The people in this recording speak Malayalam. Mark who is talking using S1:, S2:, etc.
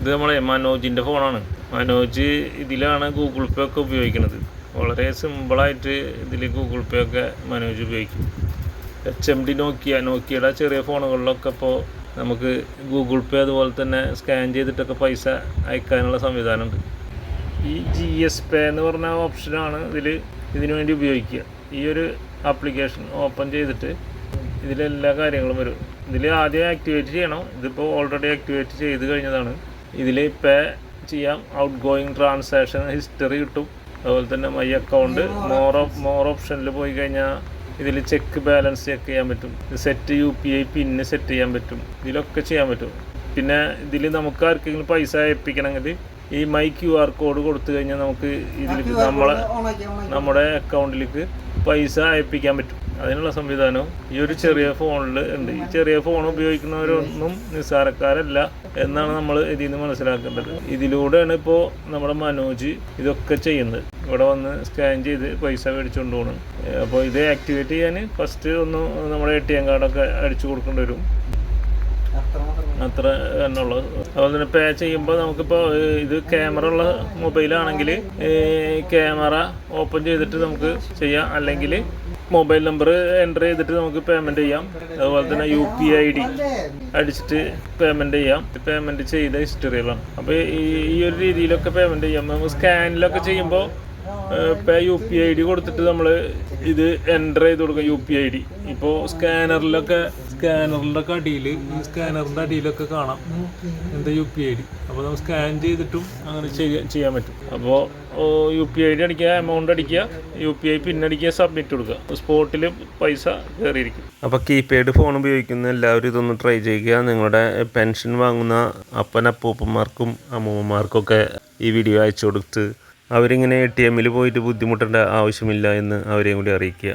S1: ഇത് നമ്മളെ മനോജിന്റെ ഫോണാണ്. മനോജ് ഇതിലാണ് ഗൂഗിൾ പേ ഒക്കെ ഉപയോഗിക്കുന്നത് വളരെ സിമ്പിളായിട്ട് ഇതിൽ ഗൂഗിൾ പേ ഒക്കെ മനോജ് ഉപയോഗിക്കും. എച്ച് എം ഡി നോക്കിയ നോക്കിയുടെ ചെറിയ ഫോണുകളിലൊക്കെ ഇപ്പോൾ നമുക്ക് ഗൂഗിൾ പേ അതുപോലെ തന്നെ സ്കാൻ ചെയ്തിട്ടൊക്കെ പൈസ അയക്കാനുള്ള സംവിധാനമുണ്ട്. ഈ ജി എസ് പേ എന്ന് പറഞ്ഞ ഓപ്ഷനാണ് ഇതിൽ ഇതിനു വേണ്ടി ഉപയോഗിക്കുക. ഈ ഒരു ആപ്ലിക്കേഷൻ ഓപ്പൺ ചെയ്തിട്ട് ഇതിലെല്ലാ കാര്യങ്ങളും വരും. ഇതിൽ ആദ്യം ആക്ടിവേറ്റ് ചെയ്യണം. ഇതിപ്പോൾ ഓൾറെഡി ആക്ടിവേറ്റ് ചെയ്ത് കഴിഞ്ഞതാണ്. ഇതിൽ പേ ചെയ്യാം. ഔട്ട് ഗോയിങ് ട്രാൻസാക്ഷൻ ഹിസ്റ്ററി കിട്ടും. അതുപോലെ തന്നെ my account more of more ഓപ്ഷനിൽ പോയി കഴിഞ്ഞാൽ ഇതിൽ ചെക്ക് ബാലൻസ് ചെക്ക് ചെയ്യാൻ പറ്റും. Set U P I pin set ചെയ്യാൻ പറ്റും. ഇതിലൊക്കെ ചെയ്യാൻ പറ്റും. പിന്നെ ഇതിൽ നമുക്ക് ആർക്കെങ്കിലും പൈസ ഏൽപ്പിക്കണമെങ്കിൽ ഈ മൈ ക്യു ആർ കോഡ് കൊടുത്തു കഴിഞ്ഞാൽ നമുക്ക് ഇതിലേക്ക് നമ്മളെ നമ്മുടെ അക്കൗണ്ടിലേക്ക് പൈസ അയപ്പിക്കാൻ പറ്റും. അതിനുള്ള സംവിധാനവും ഈ ഒരു ചെറിയ ഫോണിൽ ഉണ്ട്. ഈ ചെറിയ ഫോൺ ഉപയോഗിക്കുന്നവരൊന്നും നിസ്സാരക്കാരല്ല എന്നാണ് നമ്മൾ ഇതിൽ നിന്ന് മനസ്സിലാക്കേണ്ടത്. ഇതിലൂടെയാണ് ഇപ്പോൾ നമ്മുടെ മനോജ് ഇതൊക്കെ ചെയ്യുന്നത്. ഇവിടെ വന്ന് സ്കാൻ ചെയ്ത് പൈസ മേടിച്ചുകൊണ്ട് പോകണം അപ്പോൾ ഇത് ആക്ടിവേറ്റ് ചെയ്യാൻ ഫസ്റ്റ് ഒന്ന് നമ്മുടെ എ ടി എം കാർഡൊക്കെ അടിച്ചു കൊടുക്കേണ്ടി വരും. അത്ര എന്നുള്ളത് അതുപോലെ തന്നെ പേ ചെയ്യുമ്പോൾ നമുക്കിപ്പോൾ ഇത് ക്യാമറ ഉള്ള മൊബൈലാണെങ്കിൽ ക്യാമറ ഓപ്പൺ ചെയ്തിട്ട് നമുക്ക് ചെയ്യാം. അല്ലെങ്കിൽ മൊബൈൽ നമ്പർ എന്റർ ചെയ്തിട്ട് നമുക്ക് പേയ്മെന്റ് ചെയ്യാം. അതുപോലെ തന്നെ യു പി ഐ ഡി അടിച്ചിട്ട് പേയ്മെന്റ് ചെയ്യാം. പേയ്മെന്റ് ചെയ്ത ഹിസ്റ്ററികളാണ് അപ്പോൾ ഈ ഒരു രീതിയിലൊക്കെ പേയ്മെന്റ് ചെയ്യാം. നമുക്ക് സ്കാനിലൊക്കെ ചെയ്യുമ്പോൾ pay U P I D കൊടുത്തിട്ട് നമ്മൾ ഇത് എന്റർ ചെയ്ത് കൊടുക്കും യു പി ഐ ഡി ഇപ്പോൾ സ്കാനറിലൊക്കെ സ്കാനറിന്റെ ഒക്കെ അടിയിൽ ഈ സ്കാനറിന്റെ അടിയിലൊക്കെ കാണാം എന്താ യു പി ഐ ഡി അപ്പോൾ നമുക്ക് സ്കാൻ ചെയ്തിട്ടും അങ്ങനെ ചെയ്യാൻ ചെയ്യാൻ പറ്റും. അപ്പോൾ യു പി ഐ ഡി അടിക്കുക എമൗണ്ട് അടിക്കുക യു പി ഐ പിന്നടിക്കുക സബ്മിറ്റ് കൊടുക്കുക. സ്പോട്ടിൽ പൈസ കയറിയിരിക്കും. അപ്പോൾ കീപാഡ് ഫോൺ ഉപയോഗിക്കുന്ന എല്ലാവരും ഇതൊന്ന് ട്രൈ ചെയ്യുക. നിങ്ങളുടെ പെൻഷൻ വാങ്ങുന്ന അപ്പൻ അപ്പൂപ്പന്മാർക്കും അമ്മൂമ്മമാർക്കൊക്കെ ഈ വീഡിയോ അയച്ചു കൊടുത്ത് അവരിങ്ങനെ എ ടി എമ്മിൽ പോയിട്ട് ബുദ്ധിമുട്ടേണ്ട ആവശ്യമില്ല എന്ന് അവരെയും കൂടി അറിയിക്കുക.